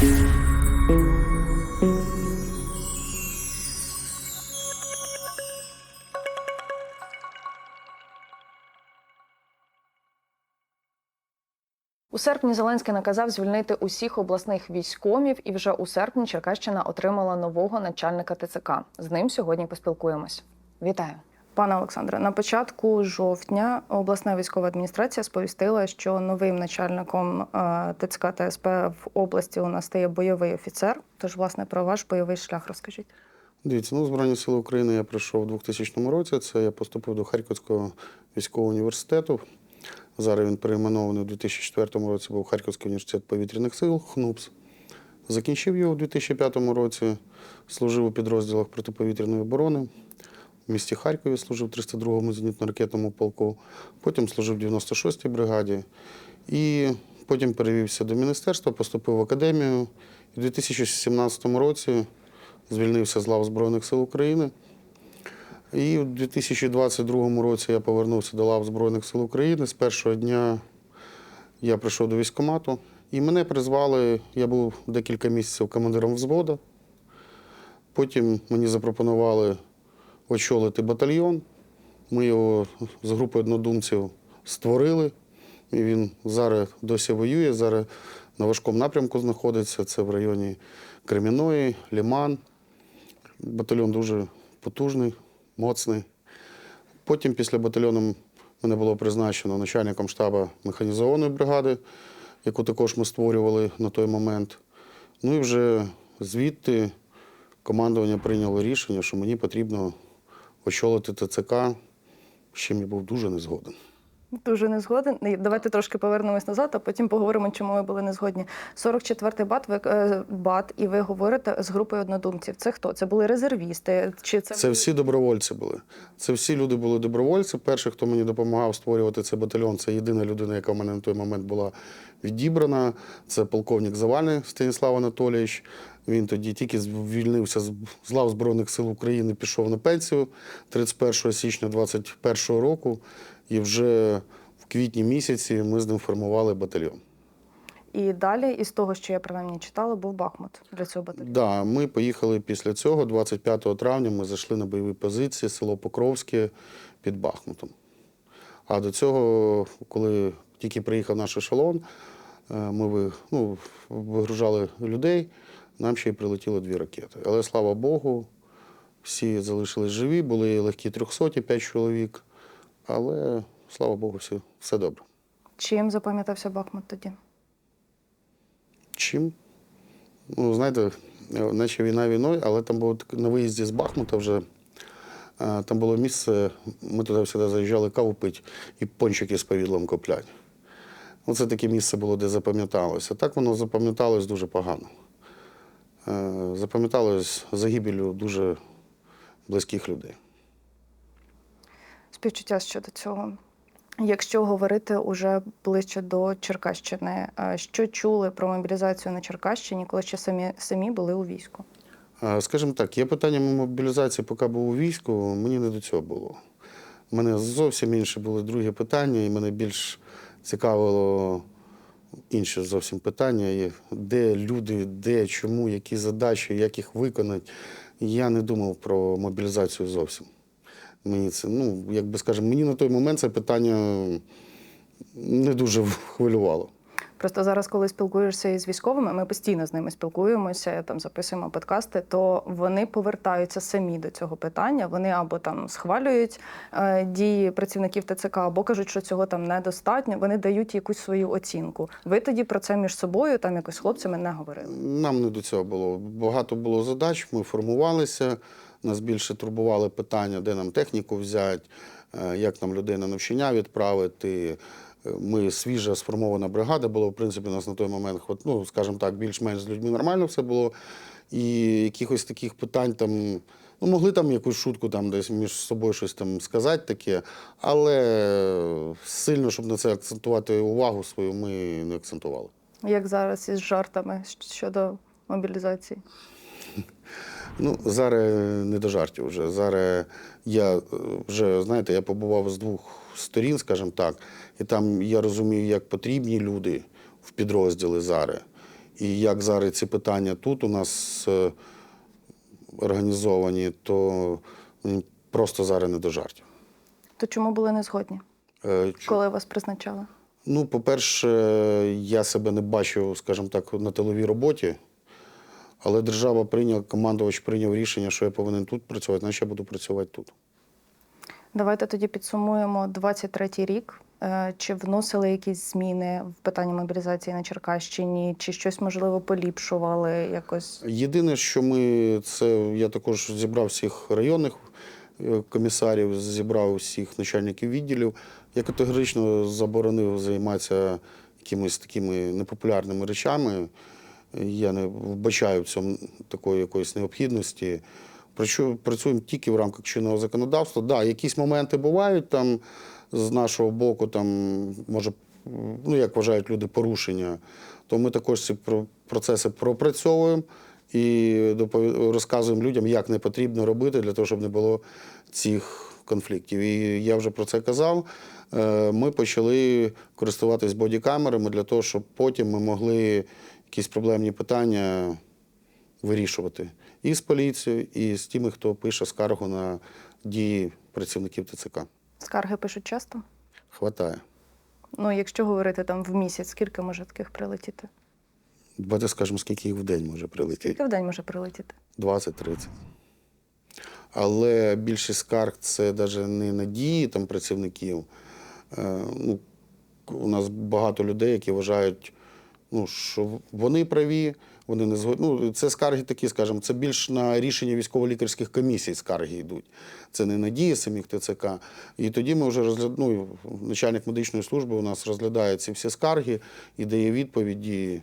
У серпні Зеленський наказав звільнити усіх обласних військомів, і вже у серпні Черкащина отримала нового начальника ТЦК. З ним сьогодні поспілкуємось. Вітаю. Пане Олександре, на початку жовтня обласна військова адміністрація сповістила, що новим начальником е, ТЦК та СП в області у нас стає бойовий офіцер. Тож, власне, про ваш бойовий шлях розкажіть. Дивіться, ну, Збройні Сили України я прийшов у 2000 році. Це я поступив до Харківського військового університету. Зараз він перейменований у 2004 році, був Харківський університет повітряних сил ХНУПС. Закінчив його у 2005 році, служив у підрозділах протиповітряної оборони. В місті Харкові служив в 302-му зенітно-ракетному полку, потім служив в 96-й бригаді. І потім перевівся до міністерства, поступив в академію. І в 2017 році звільнився з лав Збройних сил України. І у 2022 році я повернувся до лав Збройних сил України. З першого дня я прийшов до військкомату. І мене призвали, я був декілька місяців командиром взводу. Потім мені запропонували очолити батальйон. Ми його з групою однодумців створили. І він зараз досі воює, зараз на важкому напрямку знаходиться. Це в районі Креміної, Ліман. Батальйон дуже потужний, моцний. Потім після батальйону мене було призначено начальником штабу механізованої бригади, яку також ми створювали на той момент. Ну і вже звідти командування прийняло рішення, що мені потрібно очолити ТЦК, з чим я був дуже незгоден. Дуже не згоден. Давайте трошки повернемось назад, а потім поговоримо, чому ви були не згодні. 44-й бат, ви е, бат, і ви говорите з групою однодумців. Це хто? Це були резервісти? Чи це, Це всі добровольці були. Це всі люди були добровольці. Перший, хто мені допомагав створювати цей батальйон, це єдина людина, яка в мене на той момент була відібрана. Це полковник Завальний Станіслав Анатолійович. Він тоді тільки звільнився з лав Збройних сил України, пішов на пенсію 31 січня 2021 року. І вже в квітні місяці ми з ним формували батальйон. І далі, із того, що я принаймні читала, був Бахмут для цього батальйону. Да, ми поїхали після цього, 25 травня, ми зайшли на бойові позиції, село Покровське під Бахмутом. А до цього, коли тільки приїхав наш ешелон, е, ми ну, вигружали людей, нам ще й прилетіло дві ракети. Але слава Богу, всі залишились живі, були легкі 300, 5 чоловік. Але слава Богу, все, все добре. Чим запам'ятався Бахмут тоді? Чим? Ну, знаєте, наче війна війною, але там було на виїзді з Бахмута вже. Там було місце, ми туди завжди заїжджали каву пити і пончики з повідлом куплять. Оце таке місце було, де запам'яталося. Так воно запам'яталось дуже погано. Е, Запам'яталось загибелю дуже близьких людей. Співчуття щодо цього. Якщо говорити уже ближче до Черкащини, е, що чули про мобілізацію на Черкащині, коли ще самі самі були у війську? Е, Скажімо так, є питання мобілізації, поки був у війську, мені не до цього було. У мене зовсім інші були другі питання, і мене більш цікавило інші зовсім питання, де люди, де, чому, які задачі, як їх виконати. Я не думав про мобілізацію зовсім. Мені це, ну, як би мені на той момент це питання не дуже хвилювало. Просто зараз, коли спілкуєшся із військовими, ми постійно з ними спілкуємося, там записуємо подкасти, то вони повертаються самі до цього питання. Вони або там схвалюють е, дії працівників ТЦК, або кажуть, що цього там недостатньо. Вони дають якусь свою оцінку. Ви тоді про це між собою, там якось хлопцями не говорили. Нам не до цього було. Багато було задач, ми формувалися. Нас більше турбували питання, де нам техніку взяти, е, як нам людей на навчання відправити. Ми свіжа сформована бригада була. В принципі, у нас на той момент, ну, скажімо так, більш-менш з людьми нормально все було. І якихось таких питань там. Ну, могли там якусь шутку там десь між собою щось там сказати таке, але сильно, щоб на це акцентувати увагу свою, ми не акцентували. Як зараз із жартами щодо мобілізації? Ну, зараз не до жартів вже. Зараз я е, вже, знаєте, я побував з двох сторін, скажімо так, і там я розумію, як потрібні люди в підрозділи зараз. І як зараз ці питання тут у нас е, організовані, то просто зараз не до жартів. То чому були не згодні, Е, коли вас призначали? Ну, по-перше, я себе не бачу, скажімо так, на тиловій роботі. Але держава прийняла, командувач прийняв рішення, що я повинен тут працювати, значить я буду працювати тут. Давайте тоді підсумуємо 23-й рік. Е, Чи вносили якісь зміни в питанні мобілізації на Черкащині, чи щось можливо поліпшували якось? Єдине, що ми це я також зібрав всіх районних е, комісарів, зібрав всіх начальників відділів. Я категорично заборонив займатися якимись такими непопулярними речами. Я не вбачаю в цьому такої якоїсь необхідності. Працю- Працюємо тільки в рамках чинного законодавства. Да, якісь моменти бувають там з нашого боку, там може, ну як вважають люди, порушення. То ми також ці процеси пропрацьовуємо і розказуємо людям, як не потрібно робити для того, щоб не було цих конфліктів. І я вже про це казав. Е, Ми почали користуватись бодікамерами для того, щоб потім ми могли якісь проблемні питання вирішувати і з поліцією, і з тими, хто пише скаргу на дії працівників ТЦК. Скарги пишуть часто? Хватає. Ну, якщо говорити там в місяць, скільки може таких прилетіти? Давайте скажемо, скільки їх в день може прилетіти. Скільки в день може прилетіти? 20-30. Але більшість скарг це навіть не на дії там, працівників. Е, ну, у нас багато людей, які вважають, ну, що вони праві, вони не згодні. Ну, це скарги такі, скажімо, це більш на рішення військово-лікарських комісій скарги йдуть. Це не на дії самих ТЦК. І тоді ми вже розгляд... ну, начальник медичної служби у нас розглядає ці всі скарги і дає відповіді,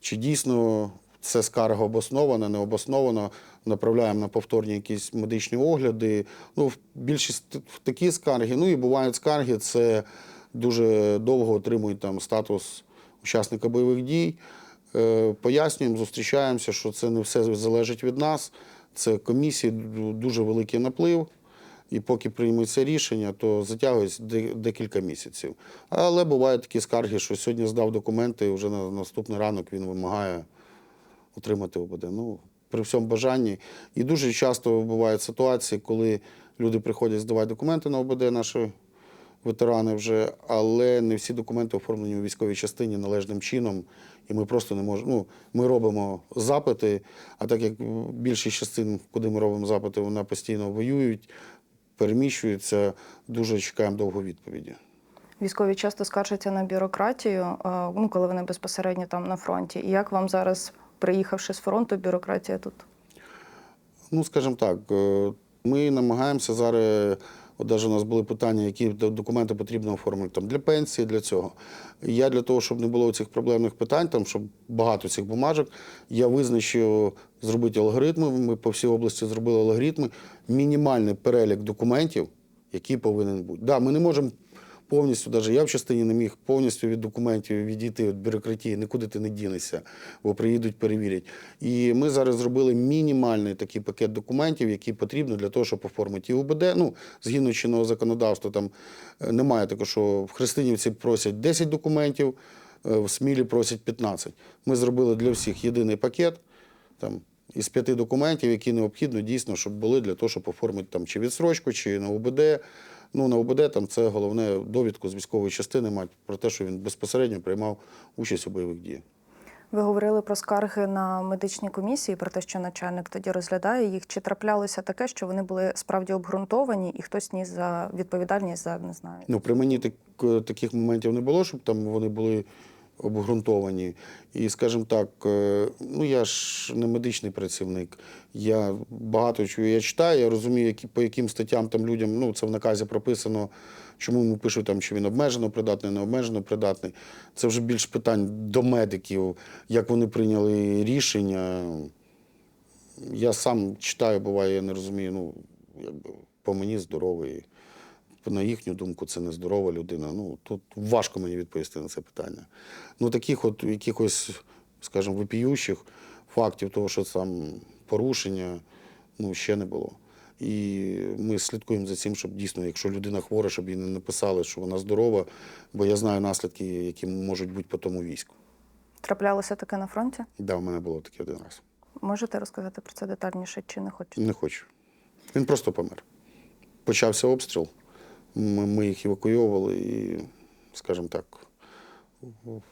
чи дійсно це скарга обоснована, не обоснована, направляємо на повторні якісь медичні огляди. Ну, більшість такі скарги. Ну і бувають скарги, це дуже довго отримують там статус учасника бойових дій. Е, Пояснюємо, зустрічаємося, що це не все залежить від нас. Це комісії дуже великий наплив. І поки прийметься рішення, то затягується декілька місяців. Але бувають такі скарги, що сьогодні здав документи, і вже на наступний ранок він вимагає отримати ОБД. Ну, при всьому бажанні. І дуже часто бувають ситуації, коли люди приходять здавати документи на ОБД, наші ветерани вже, але не всі документи оформлені у військовій частині належним чином. І ми просто не можемо. Ну, ми робимо запити, а так як більшість частин, куди ми робимо запити, вони постійно воюють, переміщуються, дуже чекаємо довго відповіді. Військові часто скаржаться на бюрократію, ну, коли вони безпосередньо там на фронті. І як вам зараз, приїхавши з фронту, бюрократія тут? Ну, скажімо так, е, ми намагаємося зараз. От навіть у нас були питання, які документи потрібно оформити там, для пенсії, для цього. Я для того, щоб не було цих проблемних питань, там, щоб багато цих бумажок, я визначив зробити алгоритми. Ми по всій області зробили алгоритми, мінімальний перелік документів, який повинен бути. Да, ми не можемо повністю, навіть я в частині не міг повністю від документів відійти від бюрократії, нікуди ти не дінешся, бо приїдуть, перевірять. І ми зараз зробили мінімальний такий пакет документів, які потрібно для того, щоб оформити і УБД. Ну, згідно чинного законодавства, там е, немає такого, що в Христинівці просять 10 документів, е, в Смілі просять 15. Ми зробили для всіх єдиний пакет. Там, із п'яти документів, які необхідно дійсно, щоб були для того, щоб оформити там чи відсрочку, чи на УБД. Ну, на ОБД там це головне довідку з військової частини мати про те, що він безпосередньо приймав участь у бойових діях. Ви говорили про скарги на медичні комісії, про те, що начальник тоді розглядає їх. Чи траплялося таке, що вони були справді обґрунтовані, і хтось ніс за відповідальність за не знаю? Ну, при мені так, таких моментів не було, щоб там вони були обґрунтовані. І, скажімо так, е, ну я ж не медичний працівник. Я багато чого я читаю, я розумію, які, по яким статтям там людям, ну це в наказі прописано, чому йому пишуть, там, чи він обмежено придатний, не обмежено придатний. Це вже більш питань до медиків, як вони прийняли рішення. Я сам читаю, буває, я не розумію, ну, якби по мені здоровий. На їхню думку, це нездорова людина. Ну, тут важко мені відповісти на це питання. Ну, таких от якихось, скажімо, випіющих фактів того, що там порушення, ну, ще не було. І ми слідкуємо за цим, щоб дійсно, якщо людина хвора, щоб їй не написали, що вона здорова, бо я знаю наслідки, які можуть бути по тому війську. Траплялося таке на фронті? Да, у мене було таке один раз. Можете розказати про це детальніше чи не хочете? Не хочу. Він просто помер. Почався обстріл. Ми, їх евакуйовували і, скажімо так,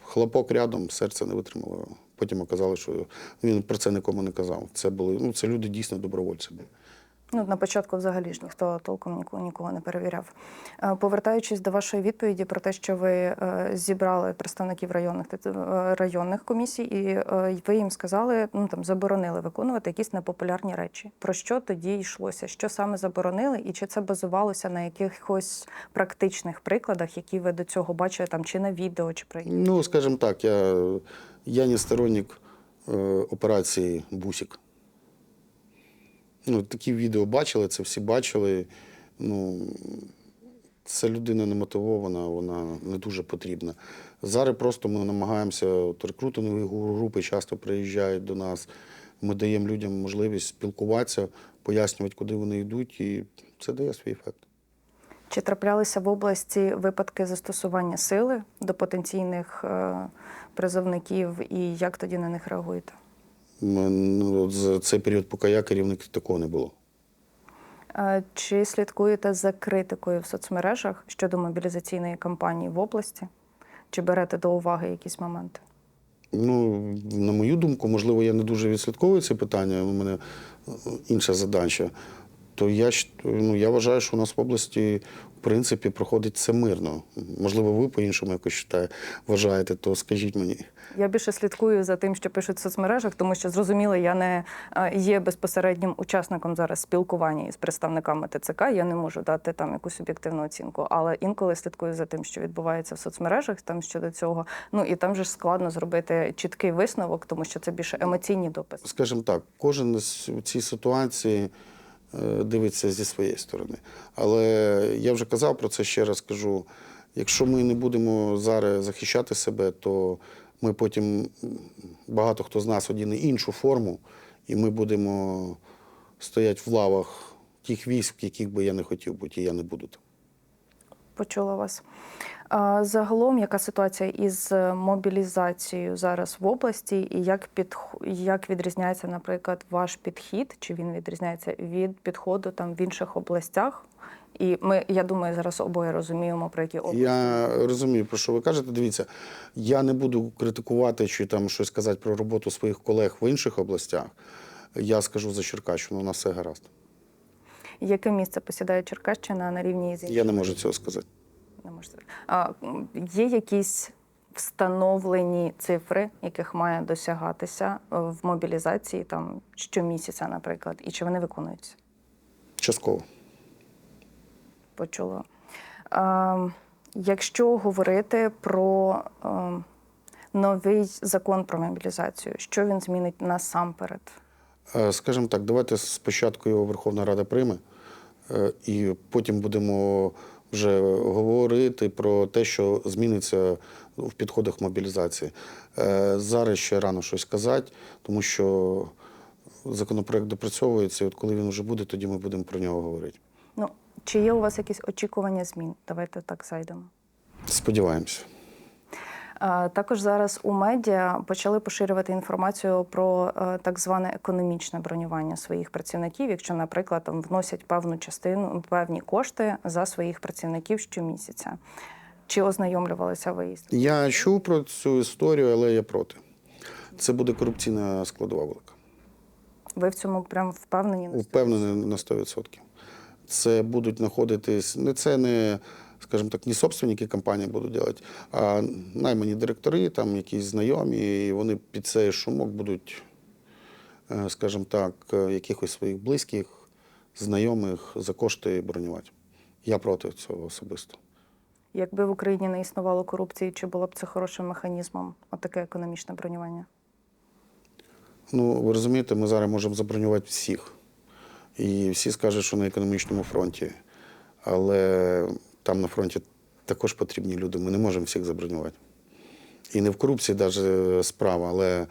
хлопок рядом, серце не витримало. Потім оказалося, що він про це нікому не казав. Це були, ну, це люди дійсно добровольці були. Ну, на початку взагалі ж ніхто толком нікого, нікого не перевіряв. Е, Повертаючись до вашої відповіді про те, що ви е, зібрали представників районних е, районних комісій, і ви їм сказали, ну там заборонили виконувати якісь непопулярні речі. Про що тоді йшлося? Що саме заборонили, і чи це базувалося на якихось практичних прикладах, які ви до цього бачили там чи на відео, чи про Ну, скажімо так, я, я не сторонник операції Бусік. Ну, такі відео бачили, це всі бачили. Ну, це людина не мотивована, вона не дуже потрібна. Зараз просто ми намагаємося, от рекрутингові групи часто приїжджають до нас. Ми даємо людям можливість спілкуватися, пояснювати, куди вони йдуть, і це дає свій ефект. Чи траплялися в області випадки застосування сили до потенційних е, призовників, і як тоді на них реагуєте? Ну, За цей період, поки я керівник, такого не було. Чи слідкуєте за критикою в соцмережах щодо мобілізаційної кампанії в області? Чи берете до уваги якісь моменти? Ну, на мою думку, можливо, я не дуже відслідковую це питання, у мене інша задача. То я, ну, я вважаю, що у нас в області, в принципі, проходить це мирно. Можливо, ви по-іншому якось вважає- вважаєте, то скажіть мені. Я більше слідкую за тим, що пишуть в соцмережах, тому що зрозуміло, я не е, є безпосереднім учасником зараз спілкування із представниками ТЦК. Я не можу дати там якусь об'єктивну оцінку, але інколи слідкую за тим, що відбувається в соцмережах, там щодо цього. Ну і там же ж складно зробити чіткий висновок, тому що це більше емоційні дописи. Скажімо так, кожен з- цій ситуації дивиться зі своєї сторони. Але я вже казав про це ще раз кажу. Якщо ми не будемо зараз захищати себе, то ми потім багато хто з нас одіне іншу форму, і ми будемо стояти в лавах тих військ, в яких би я не хотів бути, і я не буду там. Почула вас. Загалом, яка ситуація із мобілізацією зараз в області, і як під як відрізняється, наприклад, ваш підхід? Чи він відрізняється від підходу там в інших областях? І ми, я думаю, зараз обоє розуміємо, про які області. Я розумію, про що ви кажете. Дивіться, я не буду критикувати чи там щось казати про роботу своїх колег в інших областях. Я скажу за Черкащину, у нас все гаразд. Яке місце посідає Черкащина на рівні з іншими? Я не можу цього сказати. Не можете. А, є якісь встановлені цифри, яких має досягатися е, в мобілізації там щомісяця, наприклад, і чи вони виконуються? Частково. Почула. А, якщо говорити про е, новий закон про мобілізацію, що він змінить насамперед? Е, Скажімо так, давайте спочатку його Верховна Рада прийме, і потім будемо вже говорити про те, що зміниться в підходах мобілізації. Е, Зараз ще рано щось казати, тому що законопроект допрацьовується, і от коли він вже буде, тоді ми будемо про нього говорити. Ну, чи є у вас якісь очікування змін? Давайте так зайдемо. Сподіваємося. Також зараз у медіа почали поширювати інформацію про е, так зване економічне бронювання своїх працівників, якщо, наприклад, там вносять певну частину, певні кошти за своїх працівників щомісяця. Чи ознайомлювалися ви із? Я чув про цю історію, але я проти. Це буде корупційна складова велика. Ви в цьому прям впевнені? на Впевнений на 100%. Це будуть знаходитись, це не, скажімо так, не собственники компанії будуть робити, а наймані директори, там якісь знайомі, і вони під цей шумок будуть, е, скажімо так, е, якихось своїх близьких, знайомих за кошти бронювати. Я проти цього особисто. Якби в Україні не існувало корупції, чи було б це хорошим механізмом? Отаке економічне бронювання? Ну, ви розумієте, ми зараз можемо забронювати всіх. І всі скажуть, що на економічному фронті. Але там на фронті також потрібні люди. Ми не можемо всіх забронювати. І не в корупції навіть справа, але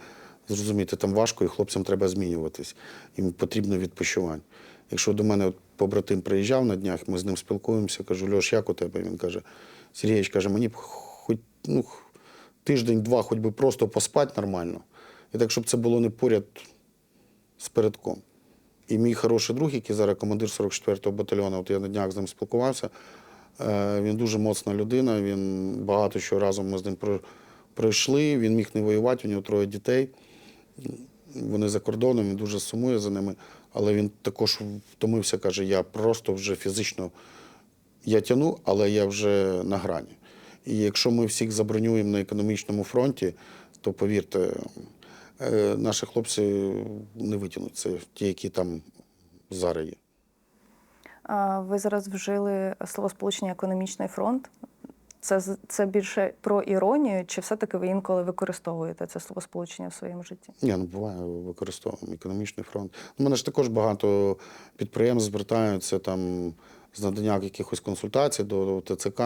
зрозумієте, там важко і хлопцям треба змінюватись. Їм потрібно відпочивання. Якщо до мене от побратим приїжджав на днях, ми з ним спілкуємося, кажу, Льош, як у тебе? Він каже, Сергійович, каже, мені б хоч ну, тиждень-два, хоч би просто поспати нормально. І так, щоб це було не поряд з передком. І мій хороший друг, який зараз командир 44-го батальйону, от я на днях з ним спілкувався, е, він дуже моцна людина, він багато що разом ми з ним пройшли, він міг не воювати, у нього троє дітей. Вони за кордоном, він дуже сумує за ними, але він також втомився, каже, я просто вже фізично я тяну, але я вже на грані. І якщо ми всіх забронюємо на економічному фронті, то повірте, е, наші хлопці не витягнуть. Ті, які там зараз є. Ви зараз вжили словосполучення економічний фронт. Це, це більше про іронію, чи все-таки ви інколи використовуєте це словосполучення в своєму житті? Ні, ну буває, використовуємо економічний фронт. У мене ж також багато підприємств звертаються там з надання якихось консультацій до ТЦК.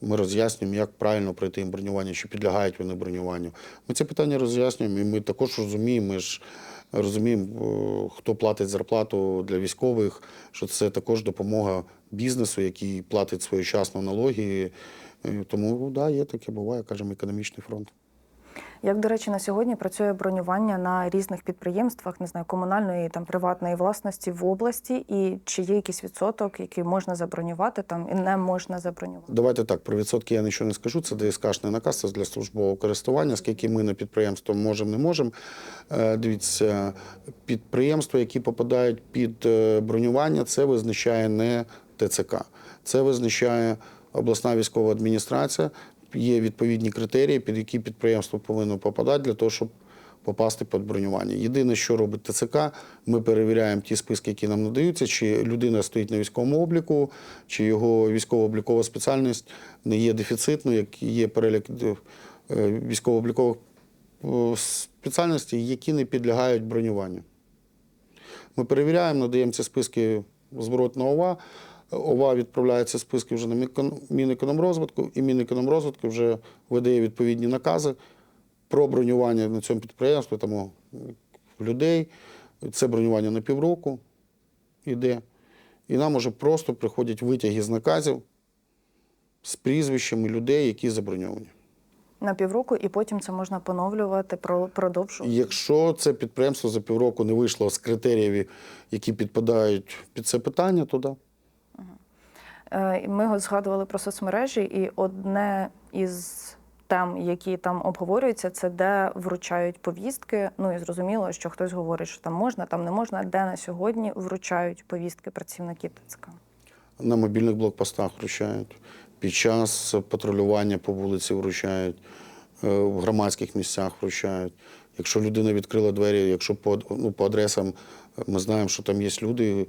Ми роз'яснюємо, як правильно пройти їм бронювання, чи підлягають вони бронюванню. Ми ці питання роз'яснюємо, і ми також розуміємо, ми ж розуміємо, хто платить зарплату для військових, що це також допомога бізнесу, який платить своєчасно налоги. Е, Тому, да, є таке, буває, кажемо, економічний фронт. Як, до речі, на сьогодні працює бронювання на різних підприємствах, не знаю, комунальної там приватної власності в області, і чи є якийсь відсоток, який можна забронювати там і не можна забронювати? Давайте так, про відсотки я нічого не скажу. Це ДСКшний наказ, це для службового користування. Скільки ми на підприємство можемо, не можемо. Е, Дивіться, підприємства, які попадають під е, бронювання, це визначає не ТЦК. Це визначає обласна військова адміністрація. Є відповідні критерії, під які підприємство повинно попадати для того, щоб попасти під бронювання. Єдине, що робить ТЦК, ми перевіряємо ті списки, які нам надаються, чи людина стоїть на військовому обліку, чи його військово-облікова спеціальність не є дефіцитною, як є перелік е, військово-облікових е, спеціальностей, які не підлягають бронюванню. Ми перевіряємо, надаємо ці списки в зворот на ОВА. ОВА відправляє ці списки вже на Мінекон- Мінекономрозвитку, і Мінекономрозвитку вже видає відповідні накази про бронювання на цьому підприємстві, тому людей. Це бронювання на півроку йде. І нам уже просто приходять витяги з наказів з прізвищами людей, які заброньовані. На півроку, і потім це можна поновлювати, продовжувати. Якщо це підприємство за півроку не вийшло з критеріїв, які підпадають під це питання, то да. Е, Ми згадували про соцмережі, і одне із тем, які там обговорюються, це де вручають повістки. Ну і зрозуміло, що хтось говорить, що там можна, там не можна. Де на сьогодні вручають повістки працівники ТЦК? на мобільних блокпостах вручають, під час патрулювання по вулиці вручають, е, в громадських місцях вручають. Якщо людина відкрила двері, якщо по, ну, по адресам е, ми знаємо, що там є люди,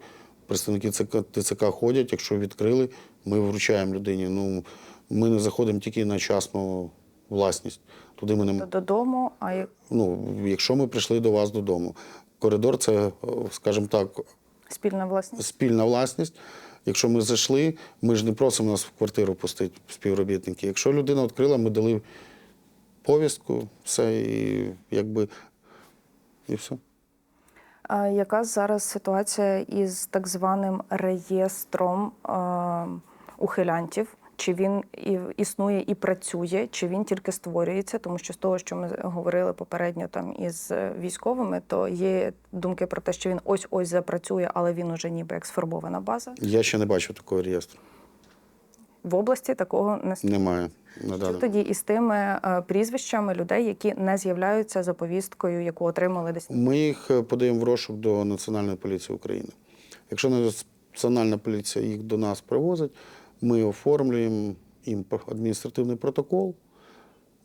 представники ЦК, ТЦК ходять, якщо відкрили, ми вручаємо людині. Ну, ми не заходимо тільки на частну власність. Туди ми не Додому, а як ну, якщо ми прийшли до вас додому. Коридор це, е, скажімо так, спільна власність? спільна власність. Якщо ми зайшли, ми ж не просимо нас в квартиру пустити співробітники. Якщо людина відкрила, ми дали повістку, все, і якби і все. Яка зараз ситуація із так званим реєстром ухилянтів? Чи він і існує і працює, чи він тільки створюється? Тому що з того, що ми говорили попередньо там із е, військовими, то є думки про те, що він ось ось запрацює, але він уже ніби як сформована база. Я ще не бачив такого реєстру. В області такого не Немає. На Що тоді із тими е, прізвищами людей, які не з'являються за повісткою, яку отримали десь Ми їх е, подаємо в розшук до Національної поліції України. Якщо Національна поліція їх до нас привозить, ми оформлюємо їм адміністративний протокол.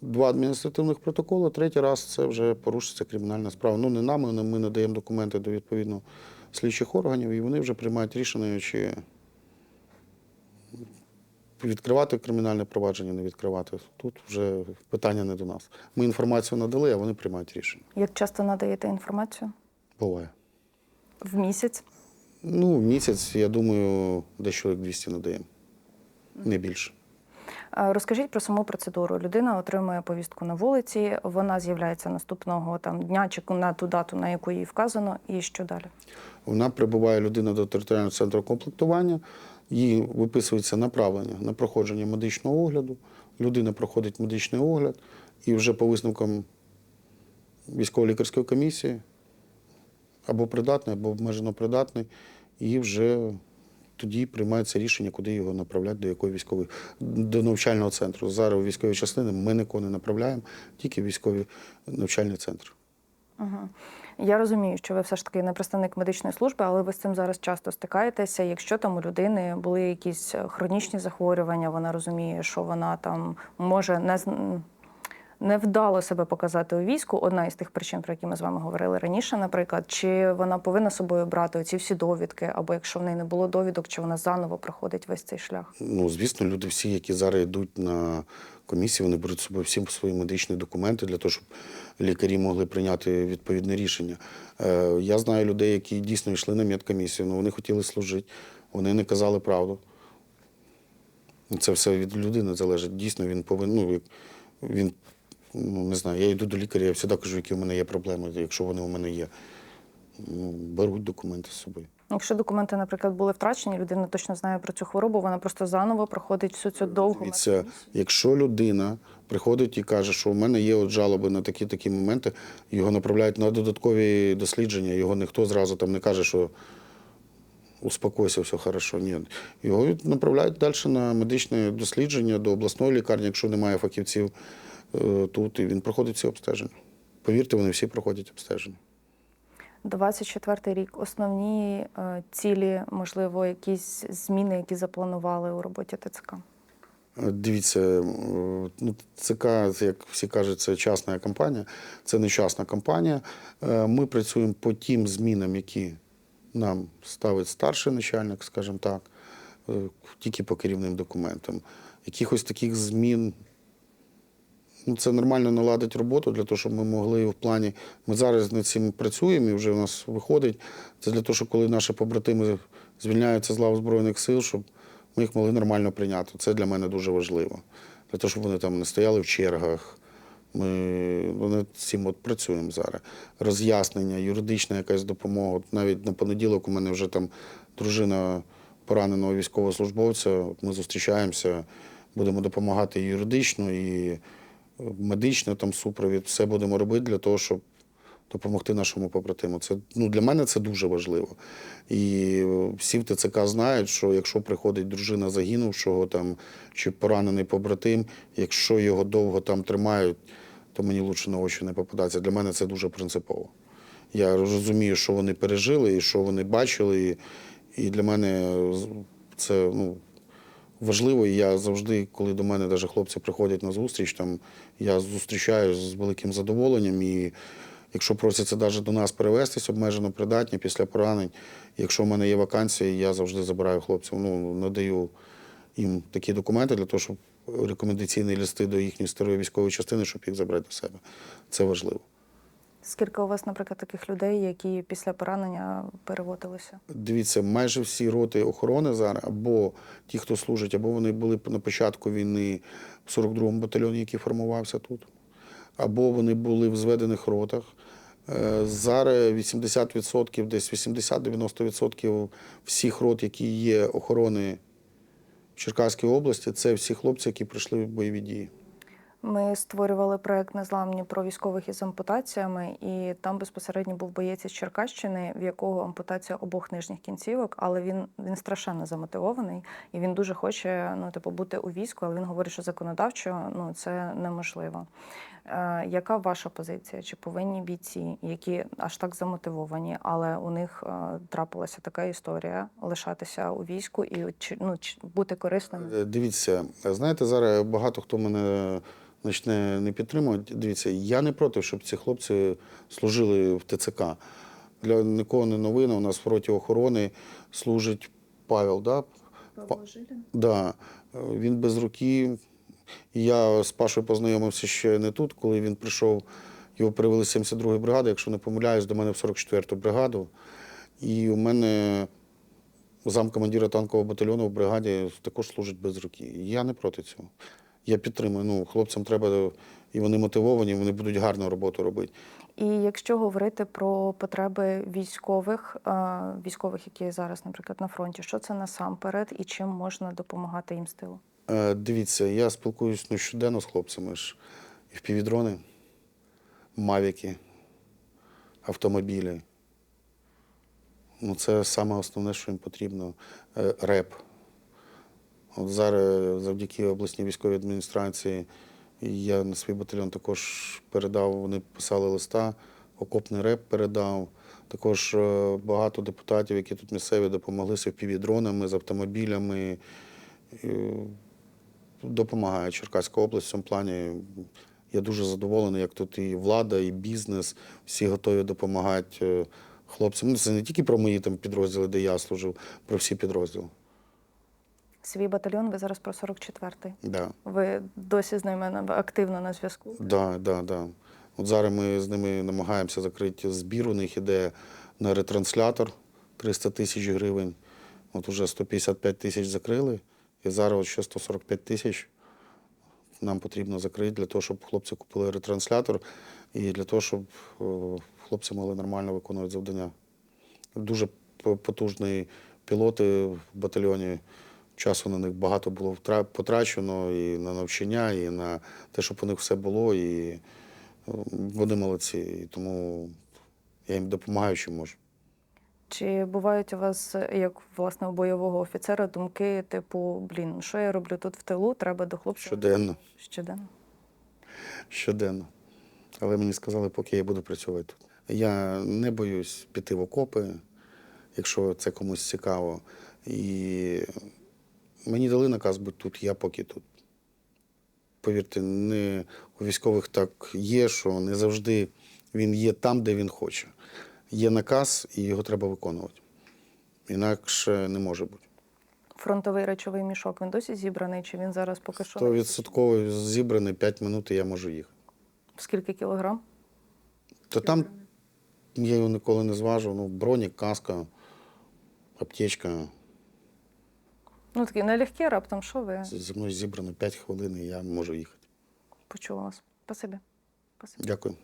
Два адміністративних протоколи, третій раз це вже порушиться кримінальна справа. Ну, не нами, ми надаємо документи до відповідно слідчих органів, і вони вже приймають рішення, чи відкривати кримінальне провадження, не відкривати. Тут вже питання не до нас. Ми інформацію надали, а вони приймають рішення. як часто надаєте інформацію Буває. в місяць? Ну, в місяць, я думаю, десь чоловік 200 надаємо. Не більше. Розкажіть про саму процедуру. Людина отримує повістку на вулиці, вона з'являється наступного там дня чи на ту дату, на яку їй вказано, і що далі? Вона прибуває людина до територіального центру комплектування, їй виписується направлення на проходження медичного огляду. Людина проходить медичний огляд. і вже по висновкам військово-лікарської комісії або придатний, або обмежено придатний, і вже тоді приймається рішення, куди його направляти, до якої військової до навчального центру. Зараз у військові частини ми нікого не направляємо, тільки військові навчальний центр. Угу. Я розумію, що ви все ж таки не представник медичної служби, але ви з цим зараз часто стикаєтеся. Якщо там у людини були якісь хронічні захворювання, вона розуміє, що вона там може не з- невдало себе показати у війську. Одна із тих причин, про які ми з вами говорили раніше, наприклад, чи вона повинна собою брати оці всі довідки, або якщо в неї не було довідок, чи вона заново проходить весь цей шлях. Ну, звісно, люди всі, які зараз йдуть на комісії, вони беруть собою всі свої медичні документи для того, щоб лікарі могли прийняти відповідне рішення. Е, я знаю людей, які дійсно йшли на медкомісію, але вони хотіли служити, вони не казали правду. Це все від людини залежить. Дійсно, він повинен. Ну, він, ну, не знаю, я йду до лікаря, я завжди кажу, які у мене є проблеми, якщо вони у мене є. Ну, беруть документи з собою. Якщо документи, наприклад, були втрачені, людина точно знає про цю хворобу, вона просто заново проходить всю цю довгу Дивіться, якщо людина приходить і каже, що в мене є от жалоби на такі такі моменти, його направляють на додаткові дослідження, його ніхто зразу там не каже, що успокойся, все хорошо. Ні. Його направляють далі на медичне дослідження до обласної лікарні, якщо немає фахівців тут, і він проходить всі обстеження. Повірте, вони всі проходять обстеження. 24 рік. Основні е, цілі, можливо, якісь зміни, які запланували у роботі ТЦК. Е, Дивіться, е, ну, ЦК, як всі кажуть, це частна компанія. Це не частна компанія. Е, Ми працюємо по тим змінам, які нам ставить старший начальник, скажімо так, е, тільки по керівним документам. Якихось таких змін. Ну, це нормально наладить роботу для того, щоб ми могли в плані. Ми зараз над цим працюємо і вже у нас виходить. Це для того, щоб коли наші побратими звільняються з лав Збройних сил, щоб ми їх могли нормально прийняти. Це для мене дуже важливо. Для того, щоб вони там не стояли в чергах. Ми над цим от працюємо зараз. Роз'яснення, юридична якась допомога. Навіть на понеділок у мене вже там дружина пораненого військовослужбовця. Ми зустрічаємося, будемо допомагати юридично, і медично там супровід. Все будемо робити для того, щоб допомогти нашому побратиму. Це ну, для мене це дуже важливо. І всі в ТЦК знають, що якщо приходить дружина загинувшого там, чи поранений побратим, якщо його довго там тримають, то мені лучше на очі не попадатися. Для мене це дуже принципово. Я розумію, що вони пережили і що вони бачили. І, і для мене це ну, важливо. І я завжди, коли до мене навіть хлопці приходять на зустріч, там, я зустрічаюсь з великим задоволенням. І якщо просяться навіть до нас перевестись, обмежено придатні після поранень, якщо в мене є вакансії, я завжди забираю хлопців, ну, надаю їм такі документи для того, щоб рекомендаційні листи до їхньої старої військової частини, щоб їх забрати до себе. Це важливо. Скільки у вас, наприклад, таких людей, які після поранення переводилися? Дивіться, майже всі роти охорони зараз, або ті, хто служить, або вони були на початку війни в 42-му батальйоні, який формувався тут, або вони були в зведених ротах. Е, Зараз 80%, десь 80-90% всіх рот, які є охорони в Черкаській області, це всі хлопці, які прийшли в бойові дії. Ми створювали проект Незламні про військових із ампутаціями, і там безпосередньо був боєць із Черкащини, в якого ампутація обох нижніх кінцівок, але він, він страшенно замотивований і він дуже хоче ну, типу, бути у війську, але він говорить, що законодавчо ну, це неможливо. Е, яка ваша позиція? Чи повинні бійці, які аж так замотивовані, але у них е, трапилася така історія лишатися у війську і ну, бути корисними? Е, Дивіться, знаєте, зараз багато хто мене почне не підтримувати. Дивіться, я не проти, щоб ці хлопці служили в ТЦК. Для нікого не новина. У нас в роті охорони служить Павел, да? Па- Да. Е, Він без руки. Я з Пашою познайомився ще не тут, коли він прийшов. Його привели з 72-ї бригади, якщо не помиляюсь, до мене в 44-ту бригаду. І у мене замкомандира танкового батальйону в бригаді також служить без руки. Я не проти цього. Я підтримую. Ну, хлопцям треба, і вони мотивовані, вони будуть гарну роботу робити. І якщо говорити про потреби військових, е, військових, які зараз, наприклад, на фронті, що це насамперед і чим можна допомагати їм з тилу? Е, Дивіться, я спілкуюсь ну, щоденно з хлопцями ж. впівдрони, мавіки, автомобілі. Ну, це саме основне, що їм потрібно. Е, Реп. От зараз завдяки обласній військовій адміністрації я на свій батальйон також передав, вони писали листа, окопний реп передав. Також е, багато депутатів, які тут місцеві, допомогли з дронами, з автомобілями. Е, Допомагає Черкаська область в цьому плані. Я дуже задоволений, як тут і влада, і бізнес, всі готові допомагати е, хлопцям. Ну, це не тільки про мої там підрозділи, де я служив, про всі підрозділи. Свій батальйон, ви зараз про 44-й. Да. Ви досі з ними активно на зв'язку? Да, да, да. От зараз ми з ними намагаємося закрити збір. У них іде на ретранслятор 300 тисяч гривень. От уже 155 тисяч закрили. І зараз от ще 145 тисяч нам потрібно закрити для того, щоб хлопці купили ретранслятор і для того, щоб хлопці могли нормально виконувати завдання. Дуже потужні пілоти в батальйоні. Часу на них багато було потрачено і на навчання, і на те, щоб у них все було. І е, вони молодці. І тому я їм допомагаю, чим можу. Чи бувають у вас, як власне у бойового офіцера, думки типу: блін, що я роблю тут в тилу? Треба до хлопців Щоденно. щоденно. Щоденно. Але мені сказали, поки я буду працювати тут. Я не боюсь піти в окопи, якщо це комусь цікаво. І мені дали наказ бути тут, я поки тут. Повірте, не у військових так є, що не завжди він є там, де він хоче. Є наказ, і його треба виконувати. Інакше не може бути. Фронтовий речовий мішок він досі зібраний, чи він зараз поки що? То відсотково зібраний 5 минут, і я можу їхати. Скільки кілограм? То там я його ніколи не зважив. Ну, бронік, каска, аптечка. Ну такий нелегкий раптом, що ви Зі мною зібрано 5 хвилин, і я можу їхати. почула вас? Спасибі. Спасибі. Дякую.